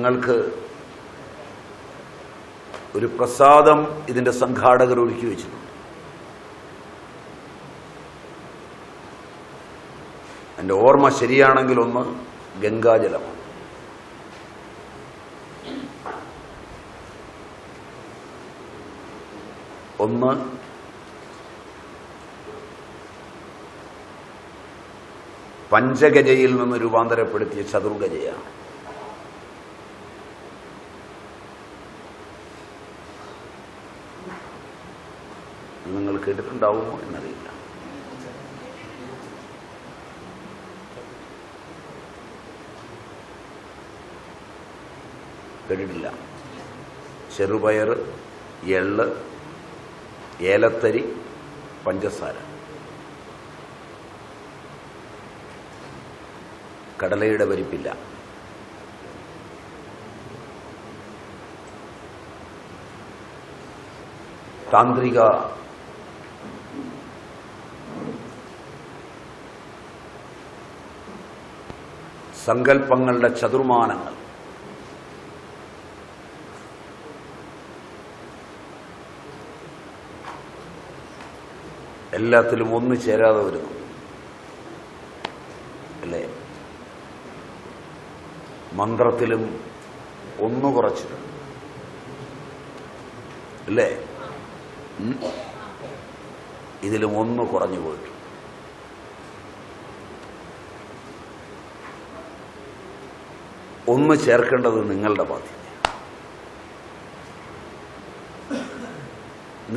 നിങ്ങൾക്ക് ഒരു പ്രസാദം ഇതിന്റെ സംഘാടകർ ഒരുക്കി വെച്ചിട്ടുണ്ട്. എന്റെ ഓർമ്മ ശരിയാണെങ്കിൽ ഒന്ന് ഗംഗാജലമാണ് ഒന്ന് പഞ്ചഗജയിൽ നിന്ന് രൂപാന്തരപ്പെടുത്തിയ ചതുർഗജയാണ് നിങ്ങൾ കേട്ടിട്ടുണ്ടാവുമോ എന്നറിയില്ല. കേട്ടിട്ടില്ല. ചെറുപയർ എള്ള് ഏലത്തരി പഞ്ചസാര. കടലയുടെ പരിപ്പില്ല. താന്ത്രിക സങ്കല്പങ്ങളുടെ ചതുർമാനങ്ങൾ. എല്ലാത്തിലും ഒന്ന് ചേരാതെ വരുന്നു. അല്ലേ? മന്ത്രത്തിലും ഒന്ന് കുറച്ചു അല്ലേ? ഇതിലും ഒന്ന് കുറഞ്ഞു പോയിട്ടു ഒന്ന് ചേർക്കേണ്ടത് നിങ്ങളുടെ ബാധ്യത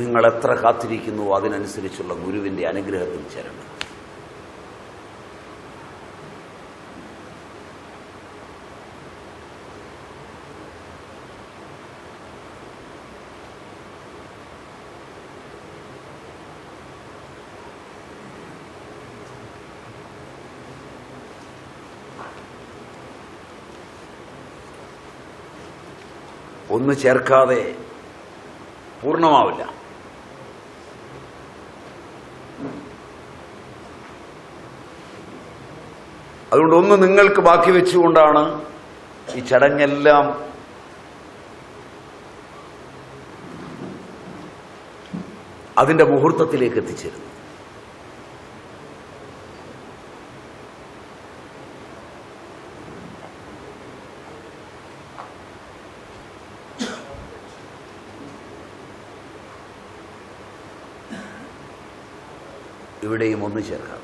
നിങ്ങൾ എത്ര കാത്തിരിക്കുന്നു അതിനനുസരിച്ചുള്ള ഗുരുവിന്റെ അനുഗ്രഹത്തിൽ ചേരണം. ഒന്ന് ചേർക്കാതെ പൂർണമാവില്ല. അതുകൊണ്ട് ഒന്ന് നിങ്ങൾക്ക് ബാക്കി വെച്ചുകൊണ്ടാണ് ഈ ചടങ്ങെല്ലാം അതിന്റെ മുഹൂർത്തത്തിലേക്ക് എത്തിച്ചേരുന്നത്. ഇവിടെയും ഒന്ന് ചേർക്കാം.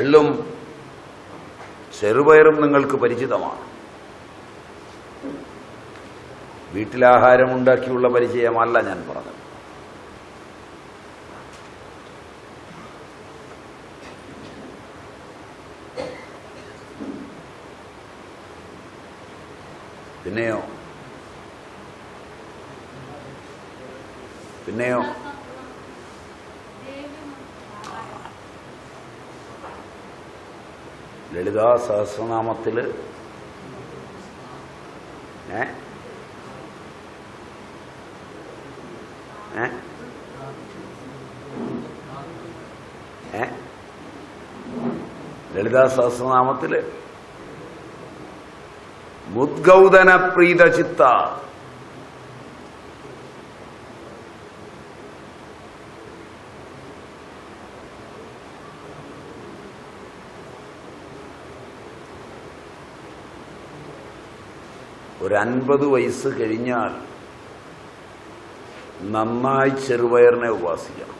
എള്ളും ചെറുപയറും നിങ്ങൾക്ക് പരിചിതമാണ്. വീട്ടിലാഹാരം ഉണ്ടാക്കിയുള്ള പരിചയമല്ല ഞാൻ പറഞ്ഞത്. പിന്നെയോ ലളിതാ സഹസ്രനാമത്തിൽ ഏ? ഏ? ലളിതാ സഹസ്രനാമത്തിൽ മുദ്ഗൗതന പ്രീത ഒരു അൻപത് വയസ്സ് കഴിഞ്ഞാൽ നന്നായി ചെറുപയറിനെ ഉപാസിക്കണം.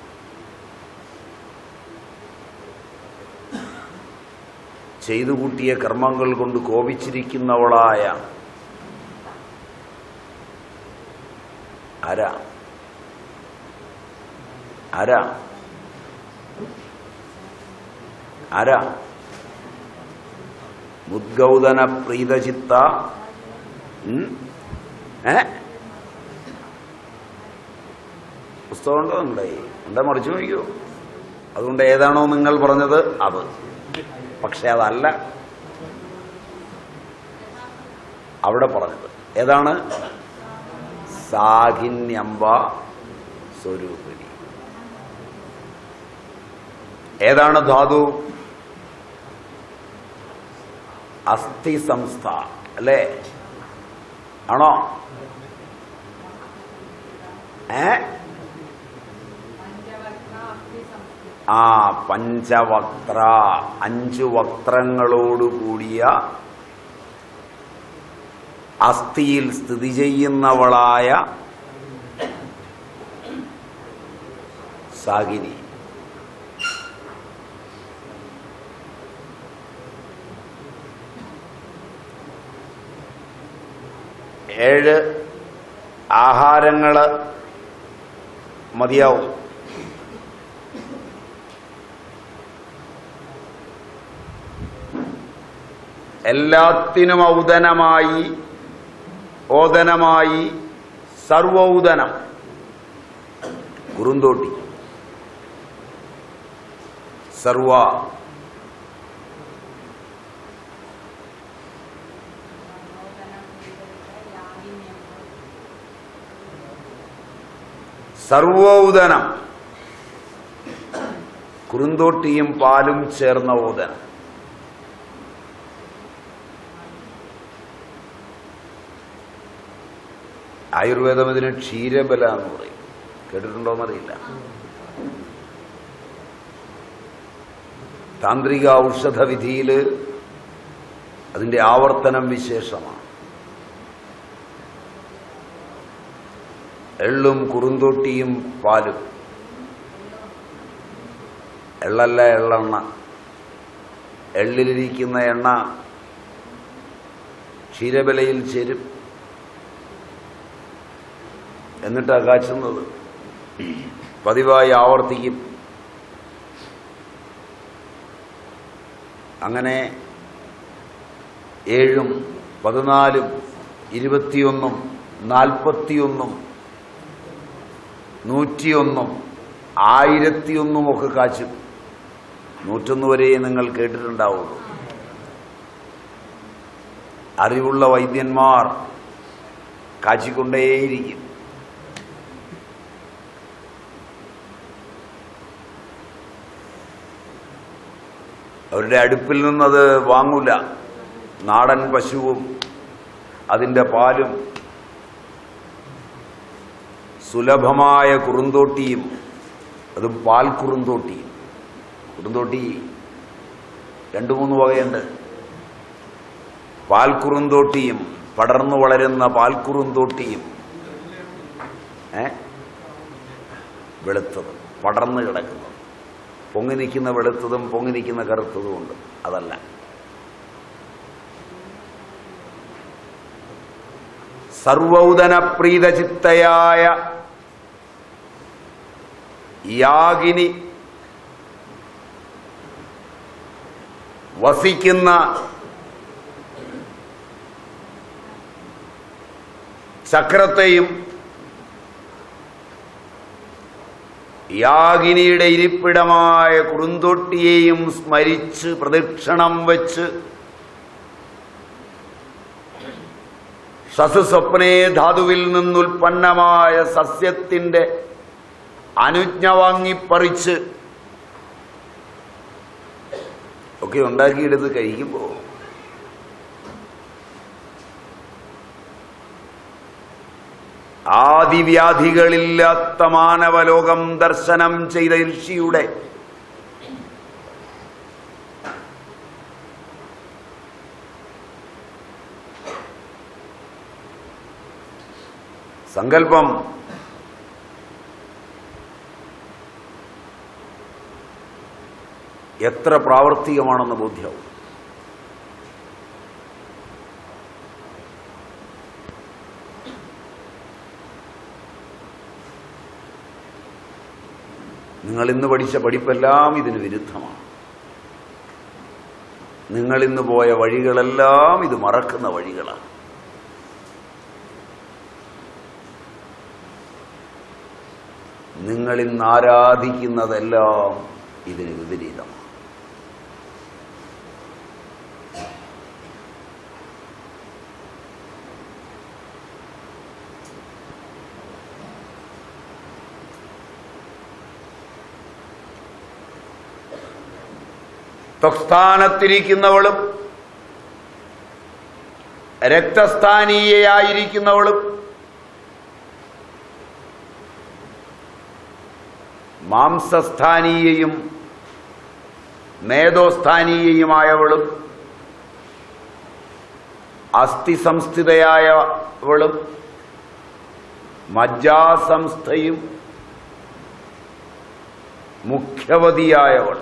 ചെയ്തു കൂട്ടിയ കർമ്മങ്ങൾ കൊണ്ട് കോപിച്ചിരിക്കുന്നവളായ അര. അര. അര. മുദ്ഗൗതന പ്രീതചിത്ത? പുസ്തകം ഉണ്ടോ നിങ്ങളുടെ ഉണ്ടെ മറിച്ചു നോക്കിയോ അതുകൊണ്ട് ഏതാണോ നിങ്ങൾ പറഞ്ഞത് അത്. പക്ഷെ അതല്ല അവിടെ പറഞ്ഞത്. ഏതാണ്? സാഹിന്യംബ സ്വരൂപിണി. ഏതാണ് ധാതു? അസ്ഥി സംസ്ഥ അല്ലേ? ആണോ? ഏ? ആ പഞ്ചവക്ത്ര അഞ്ചു വക്ത്രങ്ങളോടുകൂടിയ അസ്ഥിയിൽ സ്ഥിതി ചെയ്യുന്നവളായ സാഗിനി. ഏഴ് ആഹാരങ്ങൾ മതിയാവും. എല്ലാത്തിനും ഔദനമായി ഓദനമായി സർവൗദനം. കുറുന്തോട്ടി സർവ സർവോദനം. കുറുന്തോട്ടിയും പാലും ചേർന്ന ഓദനം. ആയുർവേദം ഇതിന് ക്ഷീരബല എന്ന് പറയും. കേട്ടിട്ടുണ്ടോ എന്നറിയില്ല താന്ത്രിക ഔഷധ വിധിയിൽ അതിന്റെ ആവർത്തനം വിശേഷമാണ്. എള്ളും കുറുന്തോട്ടിയും പാലും. എള്ളല്ല എള്ളെണ്ണ. എള്ളിലിരിക്കുന്ന എണ്ണ ക്ഷീരബലയിൽ ചേരും. എന്നിട്ടാ കാച്ചുന്നത്. പതിവായി ആവർത്തിക്കും. അങ്ങനെ ഏഴും പതിനാലും ഇരുപത്തിയൊന്നും നാൽപ്പത്തിയൊന്നും നൂറ്റിയൊന്നും ആയിരത്തിയൊന്നും ഒക്കെ കാച്ചും. നൂറ്റൊന്ന് വരെയേ നിങ്ങൾ കേട്ടിട്ടുണ്ടാവുള്ളൂ. അറിവുള്ള വൈദ്യന്മാർ കാച്ചിക്കൊണ്ടേയിരിക്കും. അവരുടെ അടുപ്പിൽ നിന്നത് വാങ്ങൂല. നാടൻ പശുവും അതിന്റെ പാലും സുലഭമായ കുറുന്തോട്ടിയും അതും പാൽ കുറുന്തോട്ടിയും. കുറുന്തോട്ടി രണ്ടു മൂന്ന് വകയുണ്ട്. പാൽ കുറുന്തോട്ടിയും പടർന്നു വളരുന്ന പാൽ കുറുന്തോട്ടിയും. ഏ? വെളുത്തത് പടർന്നു കിടക്കുന്നത്. പൊങ്ങി നിൽക്കുന്ന വെളുത്തതും പൊങ്ങി നിൽക്കുന്ന കറുത്തതും ഉണ്ട്. അതല്ല. സർവൗദന പ്രീതചിത്തയായ യാഗിനി വസിക്കുന്ന ചക്രത്തെയും യാഗിനിയുടെ ഇരിപ്പിടമായ കുറുന്തൊട്ടിയെയും സ്മരിച്ച് പ്രദക്ഷിണം വച്ച് സസുസ്വപ്നേ ധാതുവിൽ നിന്നുൽപ്പന്നമായ സസ്യത്തിന്റെ അനുജ്ഞ വാങ്ങിപ്പറിച്ച്. ഒക്കെ ഉണ്ടാക്കിയെടുത്ത് കഴിക്കുമ്പോൾ ആദിവ്യാധികളില്ലാത്ത മാനവലോകം ദർശനം ചെയ്ത ഋഷിയുടെ സങ്കല്പം എത്ര പ്രാവർത്തികമാണെന്ന് ബോധ്യമാവും നിങ്ങൾ ഇന്ന് പഠിച്ച പഠിപ്പെല്ലാം ഇതിന് വിരുദ്ധമാണ്. നിങ്ങൾ ഇന്ന് പോയ വഴികളെല്ലാം ഇത് മറക്കുന്ന വഴികളാണ്. നിങ്ങൾ ഇന്ന് ആരാധിക്കുന്നതെല്ലാം ഇതിന് വിപരീതമാണ്. ത്വസ്ഥാനത്തിരിക്കുന്നവളും രക്തസ്ഥാനീയയായിരിക്കുന്നവളും മാംസസ്ഥാനീയയും മേധോസ്ഥാനീയയുമായവളും അസ്ഥി സംസ്ഥിതയായവളും മജ്ജാസംസ്ഥയും മുഖ്യവതിയായവൾ.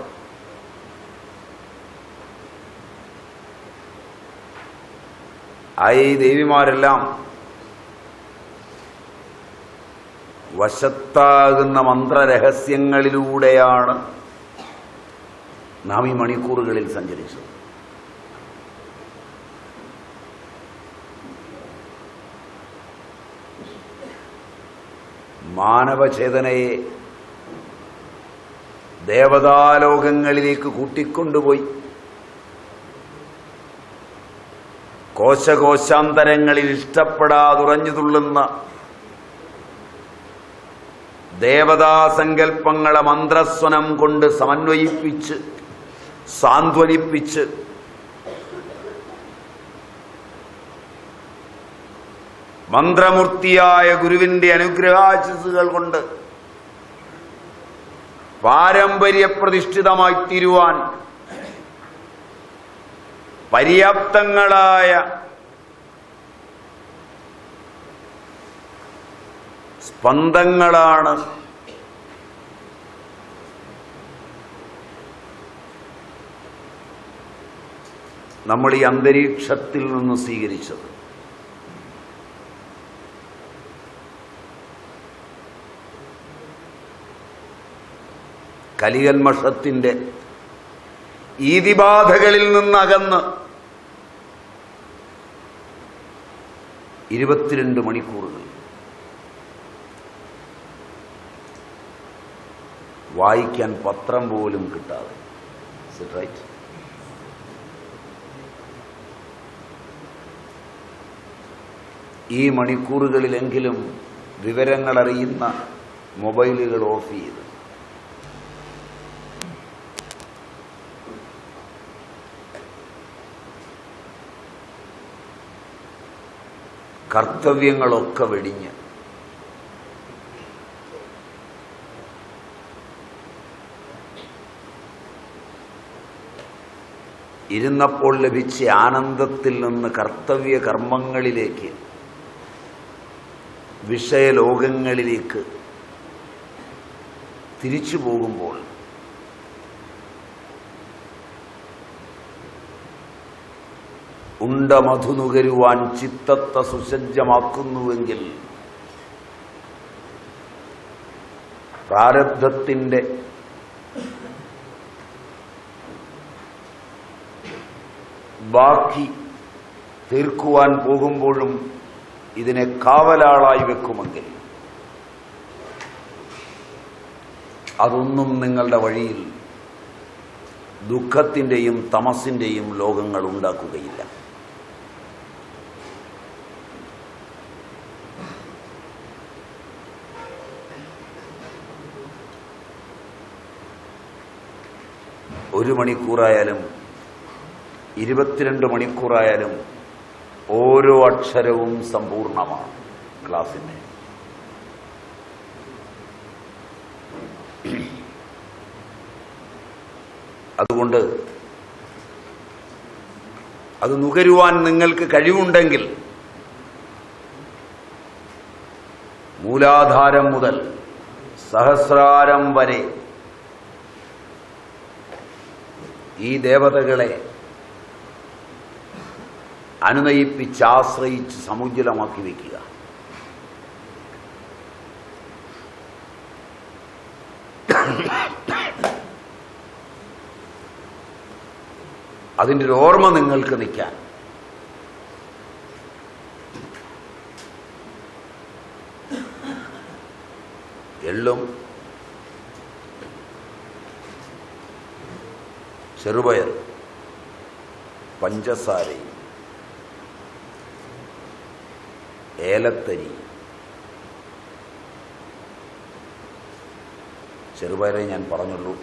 ആ ഈ ദേവിമാരെല്ലാം വശത്താകുന്ന മന്ത്രരഹസ്യങ്ങളിലൂടെയാണ് നാം ഈ മണിക്കൂറുകളിൽ സഞ്ചരിച്ചത്. മാനവചേതനയെ ദേവതാലോകങ്ങളിലേക്ക് കൂട്ടിക്കൊണ്ടുപോയി. കോശകോശാന്തരങ്ങളിൽ ഇഷ്ടപ്പെടാതുറഞ്ഞു തുള്ളുന്ന ദേവതാസങ്കല്പങ്ങളെ മന്ത്രസ്വനം കൊണ്ട് സമന്വയിപ്പിച്ച് സാന്ത്വനിപ്പിച്ച് മന്ത്രമൂർത്തിയായ ഗുരുവിന്റെ അനുഗ്രഹാശിസുകൾ കൊണ്ട് പാരമ്പര്യപ്രതിഷ്ഠിതമായി തീരുവാൻ പര്യാപ്തങ്ങളായ സ്പന്ദങ്ങളാണ്. നമ്മൾ ഈ അന്തരീക്ഷത്തിൽ നിന്ന് സ്വീകരിച്ചത്. കലികന്മഷത്തിന്റെ ഈതിബാധകളിൽ നിന്നകന്ന് ഇരുപത്തിരണ്ട് മണിക്കൂറുകൾ. വായിക്കാൻ പത്രം പോലും കിട്ടാതെ. റൈറ്റ് ഈ മണിക്കൂറുകളിലെങ്കിലും വിവരങ്ങളറിയുന്ന മൊബൈലുകൾ ഓഫ് ചെയ്ത്. കർത്തവ്യങ്ങളൊക്കെ വെടിഞ്ഞ്. ഇരുന്നപ്പോൾ ലഭിച്ച ആനന്ദത്തിൽ നിന്ന് കർത്തവ്യ കർമ്മങ്ങളിലേക്ക് വിഷയലോകങ്ങളിലേക്ക് തിരിച്ചു പോകുമ്പോൾ ഉണ്ട മധു നുകരുവാൻ ചിത്തത്തെ സുസജ്ജമാക്കുന്നുവെങ്കിൽ പ്രാരബ്ധത്തിന്റെ ബാക്കി തീർക്കുവാൻ പോകുമ്പോഴും ഇതിനെ കാവലാളായി വെക്കുമെങ്കിൽ അതൊന്നും നിങ്ങളുടെ വഴിയിൽ ദുഃഖത്തിന്റെയും തമസിന്റെയും ലോകങ്ങൾ ഉണ്ടാക്കുകയില്ല. ഒരു മണിക്കൂറായാലും ഇരുപത്തിരണ്ട് മണിക്കൂറായാലും ഓരോ അക്ഷരവും സമ്പൂർണമാണ് ക്ലാസ്സിന്റെ. അതുകൊണ്ട് അത് നുകരുവാൻ നിങ്ങൾക്ക് കഴിവുണ്ടെങ്കിൽ മൂലാധാരം മുതൽ സഹസ്രാരം വരെ ഈ ദേവതകളെ അനുനയിപ്പിച്ച് ആശ്രയിച്ച് സമുജ്വലമാക്കി വയ്ക്കുക. അതിന്റെ ഒരു ഓർമ്മ നിങ്ങൾക്ക് നിൽക്കാൻ. എള്ളും ചെറുപയർ പഞ്ചസാരയും ഏലത്തരി. ചെറുപയറെ ഞാൻ പറഞ്ഞുള്ളൂ.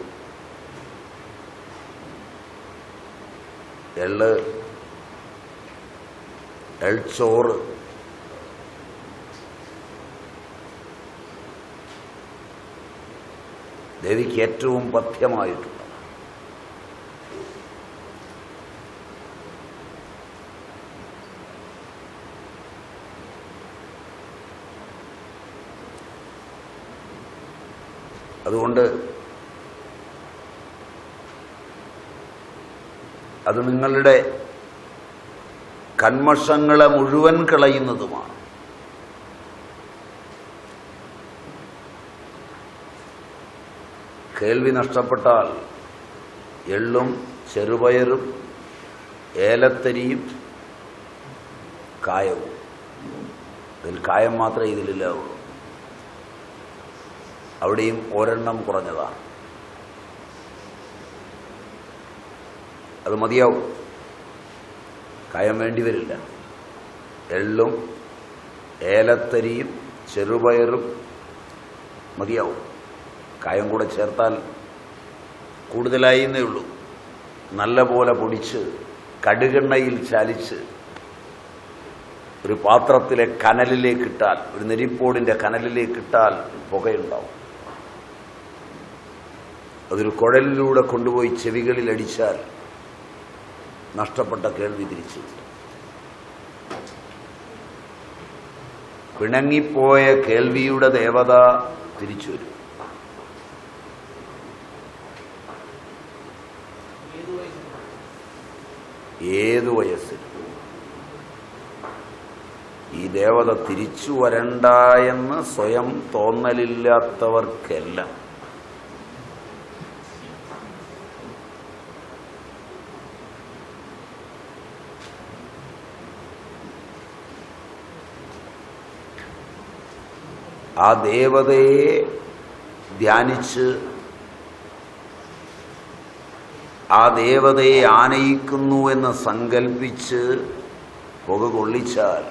എൾ എൾച്ചോറ് ദേവിക്ക് ഏറ്റവും പഥ്യമായിട്ടുണ്ട് അതുകൊണ്ട് അത് നിങ്ങളുടെ കന്മഷങ്ങളെ മുഴുവൻ കളയുന്നതുമാണ്. കേൾവി നഷ്ടപ്പെട്ടാൽ എള്ളും ചെറുപയറും ഏലത്തരിയും കായവും. ഇതിൽ കായം മാത്രമേ ഇതിലില്ലാവുള്ളൂ. അവിടെയും ഒരെണ്ണം കുറഞ്ഞതാണ്. അത് മതിയാവും. കായം വേണ്ടി വരില്ല. എള്ളും ഏലത്തരിയും ചെറുപയറും മതിയാവും. കായം കൂടെ ചേർത്താൽ കൂടുതലായി എന്നേ ഉള്ളൂ. നല്ല പോലെ പൊടിച്ച് കടുകെണ്ണയിൽ ചാലിച്ച് ഒരു പാത്രത്തിലെ കനലിലേക്കിട്ടാൽ ഒരു നെരിപ്പോടിന്റെ കനലിലേക്കിട്ടാൽ പുകയുണ്ടാവും. അതൊരു കുഴലിലൂടെ കൊണ്ടുപോയി ചെവികളിൽ അടിച്ചാൽ നഷ്ടപ്പെട്ട കേൾവി തിരിച്ചു. പിണങ്ങിപ്പോയ കേൾവിയുടെ ദേവത തിരിച്ചു വരും ഏതു വയസ്സിൽ ഈ ദേവത തിരിച്ചു വരണ്ട എന്ന് സ്വയം തോന്നലില്ലാത്തവർക്കെല്ലാം ആ ദേവതയെ ധ്യാനിച്ച് ആ ദേവതയെ ആനയിക്കുന്നു എന്ന് സങ്കല്പിച്ച് പുക കൊള്ളിച്ചാൽ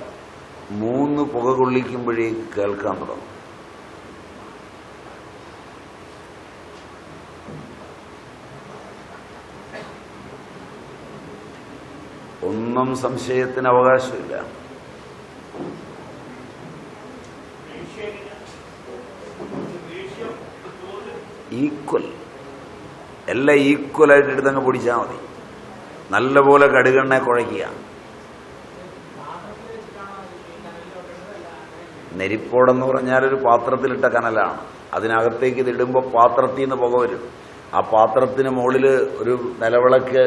മൂന്ന് പുക കൊള്ളിക്കുമ്പോഴേക്ക് കേൾക്കാൻ തുടങ്ങും. ഒന്നും സംശയത്തിന് അവകാശമില്ല. ഈക്വൽ. എല്ലാം ഈക്വലായിട്ട് എടുത്തങ്ങ് പൊടിച്ചാൽ മതി. നല്ലപോലെ കടുകെണ്ണ കുഴയ്ക്കുക. നെരിപ്പോടെന്ന് പറഞ്ഞാൽ ഒരു പാത്രത്തിലിട്ട കനലാണ്. അതിനകത്തേക്ക് ഇതിടുമ്പോൾ പാത്രത്തിൽ നിന്ന് പുക വരും. ആ പാത്രത്തിന് മുകളിൽ ഒരു നിലവിളക്ക്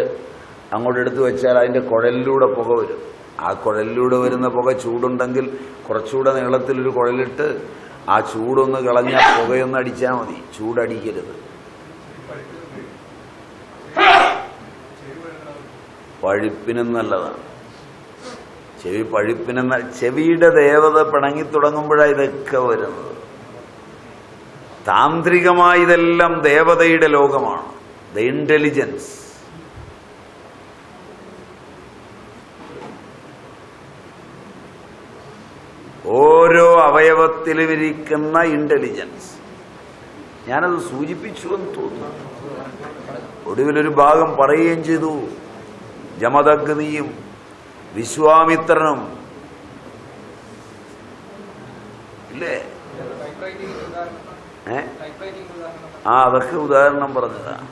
അങ്ങോട്ട് എടുത്തു വെച്ചാൽ അതിന്റെ കുഴലിലൂടെ പുക വരും. ആ കുഴലിലൂടെ വരുന്ന പുക ചൂടുണ്ടെങ്കിൽ കുറച്ചുകൂടെ നീളത്തിലൊരു കുഴലിട്ട് ആ ചൂടൊന്ന് കളഞ്ഞ പുകയൊന്ന് അടിച്ചാൽ മതി. ചൂടടിക്കരുത്. പഴുപ്പിനും നല്ലതാണ്. ചെവി പഴുപ്പിനും ചെവിയുടെ ദേവത പിണങ്ങി തുടങ്ങുമ്പോഴാണ് ഇതൊക്കെ വരുന്നത്. താന്ത്രികമായി ഇതെല്ലാം ദേവതയുടെ ലോകമാണ്. ദ ഇന്റലിജൻസ് ഓരോ വിരിക്കുന്ന ഇന്റലിജൻസ് ഞാനത് സൂചിപ്പിച്ചു എന്ന് തോന്നുന്നു. ഒടുവിലൊരു ഭാഗം പറയുകയും ചെയ്തു. ജമദഗ്നിയും വിശ്വാമിത്രനും. ഇല്ലേ? ഏ? ആ അതൊക്കെ ഉദാഹരണം പറഞ്ഞതാ.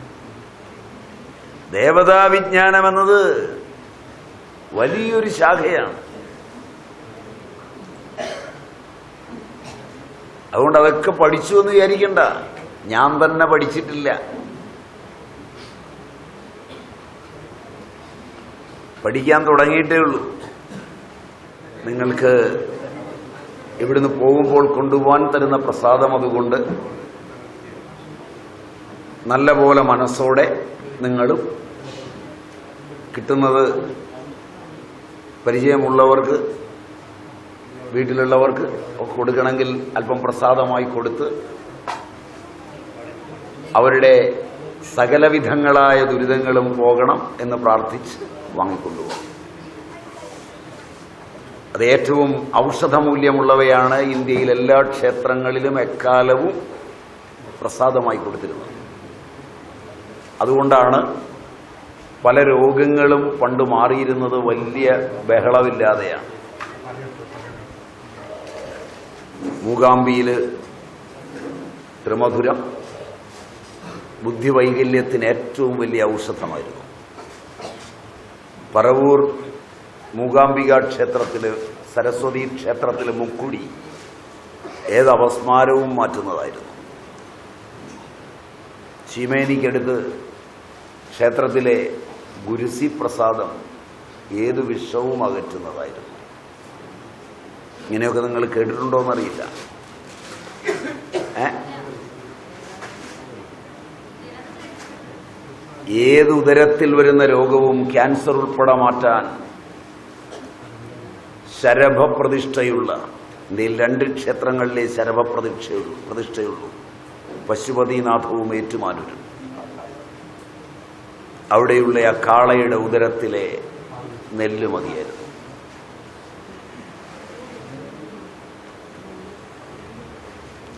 ദേവതാ വിജ്ഞാനം എന്നത് വലിയൊരു ശാഖയാണ്. അതുകൊണ്ട് അതൊക്കെ പഠിച്ചു എന്ന് വിചാരിക്കണ്ട. ഞാൻ തന്നെ പഠിച്ചിട്ടില്ല. പഠിക്കാൻ തുടങ്ങിയിട്ടേ ഉള്ളൂ. നിങ്ങൾക്ക് ഇവിടുന്ന് പോകുമ്പോൾ കൊണ്ടുപോകാൻ തരുന്ന പ്രസാദം അതുകൊണ്ട് നല്ല പോലെ മനസ്സോടെ നിങ്ങളും കിട്ടുന്നത് പരിചയമുള്ളവർക്ക് വീട്ടിലുള്ളവർക്ക് കൊടുക്കണമെങ്കിൽ അല്പം പ്രസാദമായി കൊടുത്ത് അവരുടെ സകലവിധങ്ങളായ ദുരിതങ്ങളും പോകണം എന്ന് പ്രാർത്ഥിച്ച് വാങ്ങിക്കൊണ്ടുപോകും. അത് ഏറ്റവും ഔഷധമൂല്യമുള്ളവയാണ് ഇന്ത്യയിൽ എല്ലാ ക്ഷേത്രങ്ങളിലും എക്കാലവും പ്രസാദമായി കൊടുത്തിരുന്നത്. അതുകൊണ്ടാണ് പല രോഗങ്ങളും പണ്ട് മാറിയിരുന്നത് വലിയ ബഹളമില്ലാതെയാണ്. മൂകാംബിയിൽ ത്രിമധുരം ബുദ്ധിവൈകല്യത്തിന് ഏറ്റവും വലിയ ഔഷധമായിരുന്നു. പറവൂർ മൂകാംബിക ക്ഷേത്രത്തിൽ സരസ്വതി ക്ഷേത്രത്തിൽ മുക്കുടി ഏത് അപസ്മാരവും മാറ്റുന്നതായിരുന്നു. ചീമേനിക്കടുത്ത് ക്ഷേത്രത്തിലെ ഗുരുസി പ്രസാദം ഏതു വിഷവും അകറ്റുന്നതായിരുന്നു. ഇങ്ങനെയൊക്കെ നിങ്ങൾ കേട്ടിട്ടുണ്ടോ എന്നറിയില്ല ഏത് ഉദരത്തിൽ വരുന്ന രോഗവും ക്യാൻസർ ഉൾപ്പെടെ മാറ്റാൻ ശരഭപ്രതിഷ്ഠയുള്ള ഇന്ത്യയിൽ രണ്ട് ക്ഷേത്രങ്ങളിലെ ശരഭപ്രതിഷ്ഠയുള്ളൂ പ്രതിഷ്ഠയുള്ളൂ. പശുപതിനാഥവും ഏറ്റുമാനൂരും. അവിടെയുള്ള ആ കാളയുടെ ഉദരത്തിലെ നെല്ല് മതിയായിരുന്നു.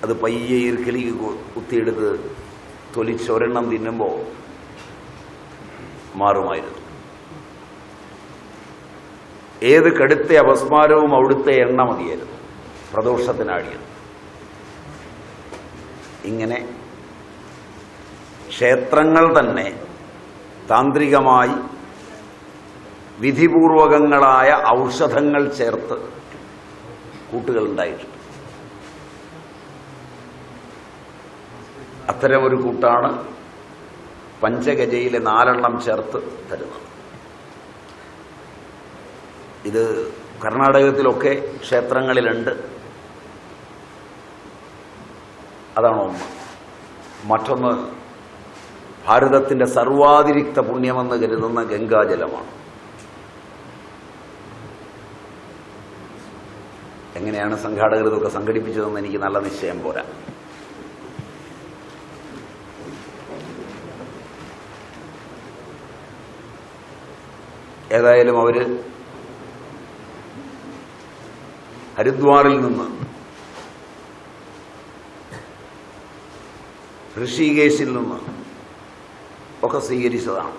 അത് പയ്യെ ഈർക്കലിക്ക് കു- കുത്തിയെടുത്ത് തൊലിച്ചൊരെണ്ണം തിന്നുമ്പോൾ മാറുമായിരുന്നു. ഏത് കടുത്ത അപസ്മാരവും അവിടുത്തെ എണ്ണ മതിയായിരുന്നു. പ്രദോഷത്തിനാടിയത്. ഇങ്ങനെ ക്ഷേത്രങ്ങൾ തന്നെ താന്ത്രികമായി വിധിപൂർവകങ്ങളായ ഔഷധങ്ങൾ ചേർത്ത് കൂട്ടുകൾ അത്തരമൊരു കൂട്ടാണ് പഞ്ചഗജയിലെ നാലെണ്ണം ചേർത്ത് തരുന്നത്. ഇത് കർണാടകത്തിലൊക്കെ ക്ഷേത്രങ്ങളിലുണ്ട്. അതാണ് ഒന്ന്. മറ്റൊന്ന് ഭാരതത്തിന്റെ സർവാതിരിക്ത പുണ്യമെന്ന് കരുതുന്ന ഗംഗാജലമാണ്. എങ്ങനെയാണ് സംഘാടകർ ഇതൊക്കെ സംഘടിപ്പിച്ചതെന്ന് എനിക്ക് നല്ല നിശ്ചയം പോരാ. ഏതായാലും അവർ ഹരിദ്വാറിൽ നിന്ന് ഋഷികേശിൽ നിന്ന് ഒക്കെ സ്വീകരിച്ചതാണ്.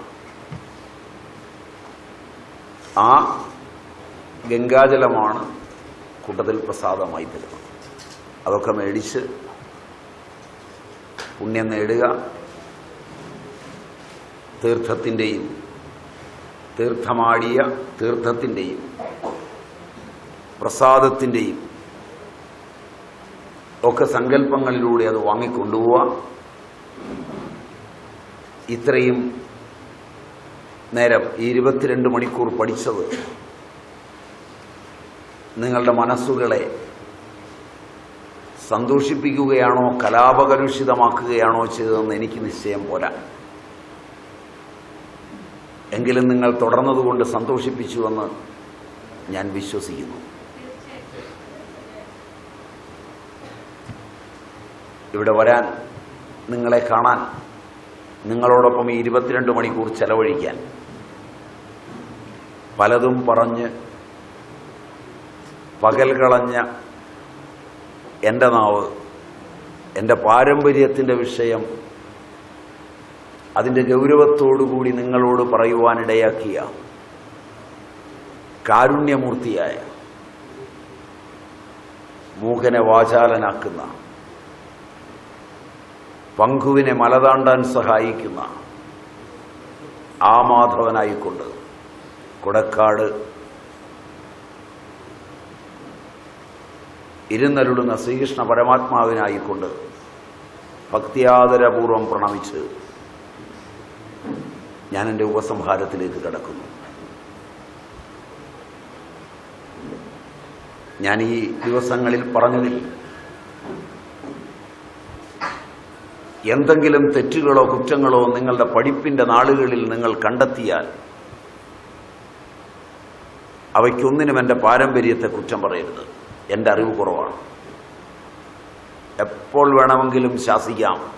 ആ ഗംഗാജലമാണ് കൂട്ടത്തിൽ പ്രസാദമായി തരുന്നത്. അതൊക്കെ മേടിച്ച് പുണ്യം നേടുക തീർത്ഥത്തിന്റെയും തീർത്ഥമാടിയ തീർത്ഥത്തിന്റെയും പ്രസാദത്തിന്റെയും ഒക്കെ സങ്കല്പങ്ങളിലൂടെ അത് വാങ്ങിക്കൊണ്ടുപോവുക ഇത്രയും നേരം ഈ ഇരുപത്തിരണ്ട് മണിക്കൂർ പഠിച്ചത് നിങ്ങളുടെ മനസ്സുകളെ സന്തോഷിപ്പിക്കുകയാണോ കലാപകലുഷിതമാക്കുകയാണോ ചെയ്തതെന്ന് എനിക്ക് നിശ്ചയം പോരാ. എങ്കിലും നിങ്ങൾ തുടർന്നതുകൊണ്ട് സന്തോഷിപ്പിച്ചുവെന്ന് ഞാൻ വിശ്വസിക്കുന്നു. ഇവിടെ വരാൻ നിങ്ങളെ കാണാൻ നിങ്ങളോടൊപ്പം ഈ ഇരുപത്തിരണ്ട് മണിക്കൂർ ചെലവഴിക്കാൻ. പലതും പറഞ്ഞ് പകൽ കളഞ്ഞ എന്റെ നാവ് എന്റെ പാരമ്പര്യത്തിന്റെ വിഷയം അതിന്റെ ഗൗരവത്തോടുകൂടി നിങ്ങളോട് പറയുവാനിടയാക്കിയ കാരുണ്യമൂർത്തിയായ മൂകനെ വാചാലനാക്കുന്ന പങ്കുവിനെ മലതാണ്ടാൻ സഹായിക്കുന്ന ആ മാധവനായിക്കൊണ്ട് കൊടക്കാട് ഇരുന്നരുളുന്ന ശ്രീകൃഷ്ണ പരമാത്മാവിനായിക്കൊണ്ട് ഭക്തിയാദരപൂർവം പ്രണമിച്ച് ഞാൻ എന്റെ ഉപസംഹാരത്തിലേക്ക് കടക്കുന്നു. ഞാൻ ഈ ദിവസങ്ങളിൽ പറഞ്ഞതിൽ എന്തെങ്കിലും തെറ്റുകളോ കുറ്റങ്ങളോ നിങ്ങളുടെ പഠിപ്പിന്റെ നാളുകളിൽ നിങ്ങൾ കണ്ടെത്തിയാൽ അവയ്ക്കൊന്നിനും എന്റെ പാരമ്പര്യത്തെ കുറ്റം പറയരുത്. എന്റെ അറിവ് കുറവാണ്. എപ്പോൾ വേണമെങ്കിലും ശാസിക്കാം.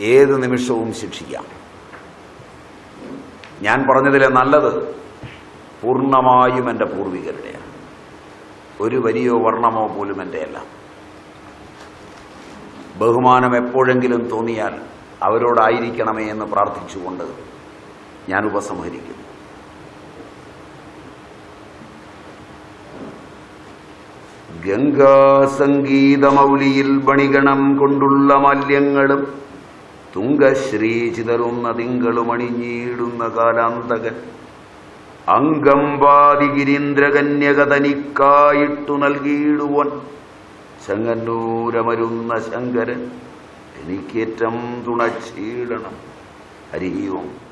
ഏത് നിമിഷവും ശിക്ഷിക്കാം. ഞാൻ പറഞ്ഞതിലെ നല്ലത് പൂർണമായും എന്റെ പൂർവികരുടെയാണ്. ഒരു വരിയോ വർണമോ പോലും എന്റെ അല്ല ബഹുമാനം എപ്പോഴെങ്കിലും തോന്നിയാൽ അവരോടായിരിക്കണമേ എന്ന് പ്രാർത്ഥിച്ചുകൊണ്ട് ഞാൻ ഉപസംഹരിക്കുന്നു. ഗംഗാസംഗീതമൗലിയിൽ ബണിഗണം കൊണ്ടുള്ള മാല്യങ്ങളും തുങ്കശ്രീ ചിതറുന്ന തിങ്കളും അണിഞ്ഞിടുന്ന കാലാന്തകൻ അങ്കമ്പാതിഗിരീന്ദ്രകന്യകതനിക്കായിട്ടു നൽകിയിടുവൻ. ചങ്ങന്നൂരമരുന്ന ശങ്കരൻ എനിക്കേറ്റം തുണച്ചീടണം. ഹരി ഓം